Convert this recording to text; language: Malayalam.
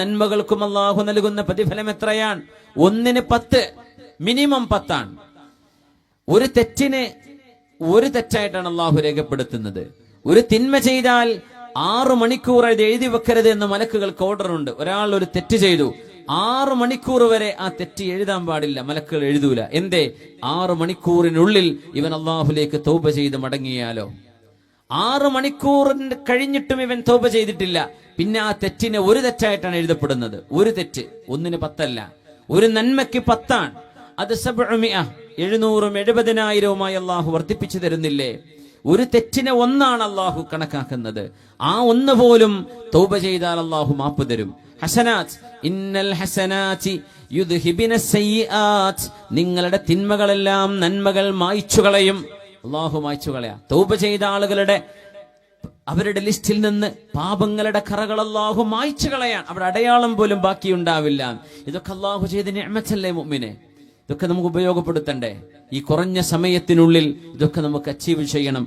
നന്മകൾക്കും അള്ളാഹു നൽകുന്ന പ്രതിഫലം എത്രയാണ്? ഒന്നിന് പത്ത് മിനിമം പത്താണ്. ഒരു തെറ്റിന് ഒരു തെറ്റായിട്ടാണ് അള്ളാഹു രേഖപ്പെടുത്തുന്നത്. ഒരു തിന്മ ചെയ്താൽ ആറു മണിക്കൂർ അത് എഴുതി വെക്കരുത് എന്ന് മലക്കുകൾക്ക് ഓർഡർ ഉണ്ട് ഒരാൾ ഒരു തെറ്റ് ചെയ്തു. ആറു മണിക്കൂർ വരെ ആ തെറ്റ് എഴുതാൻ പാടില്ല. മലക്കുകൾ എഴുതൂല. എന്തേ? ആറു മണിക്കൂറിനുള്ളിൽ ഇവൻ അള്ളാഹുലേക്ക് തോപ ചെയ്ത് മടങ്ങിയാലോ? ആറു മണിക്കൂറിന് കഴിഞ്ഞിട്ടും ഇവൻ തോപ ചെയ്തിട്ടില്ല. പിന്നെ ആ തെറ്റിനെ ഒരു തെറ്റായിട്ടാണ് എഴുതപ്പെടുന്നത്. ഒരു തെറ്റ്. ഒന്നിന് പത്തല്ല. ഒരു നന്മയ്ക്ക് പത്താണ്. അത് എഴുന്നൂറും എഴുപതിനായിരവുമായി അള്ളാഹു വർദ്ധിപ്പിച്ചു തരുന്നില്ലേ? ഒരു തെറ്റിനെ ഒന്നാണ് അള്ളാഹു കണക്കാക്കുന്നത്. ആ ഒന്ന് പോലും തൗബ ചെയ്താൽ അള്ളാഹു മാപ്പ് തരും. ഹസനാത്ത്. ഇന്നൽ ഹസനാത്തി നിങ്ങളുടെ തിന്മകളെല്ലാം നന്മകൾ മായ്ച്ചു കളയും അള്ളാഹു മായ്ച്ചു കളയാ തൗബ ചെയ്ത ആളുകളുടെ അവരുടെ ലിസ്റ്റിൽ നിന്ന് പാപങ്ങളുടെ കറകൾ അള്ളാഹു മായ്ച്ചു കളയാൻ അവിടെ അടയാളം പോലും ബാക്കിയുണ്ടാവില്ല. ഇതൊക്കെ അള്ളാഹു ചെയ്ത നിഅമത്തല്ലേ മുമ്മിനെ ഇതൊക്കെ നമുക്ക് ഉപയോഗപ്പെടുത്തണ്ടേ? ഈ കുറഞ്ഞ സമയത്തിനുള്ളിൽ ഇതൊക്കെ നമുക്ക് അച്ചീവ് ചെയ്യണം.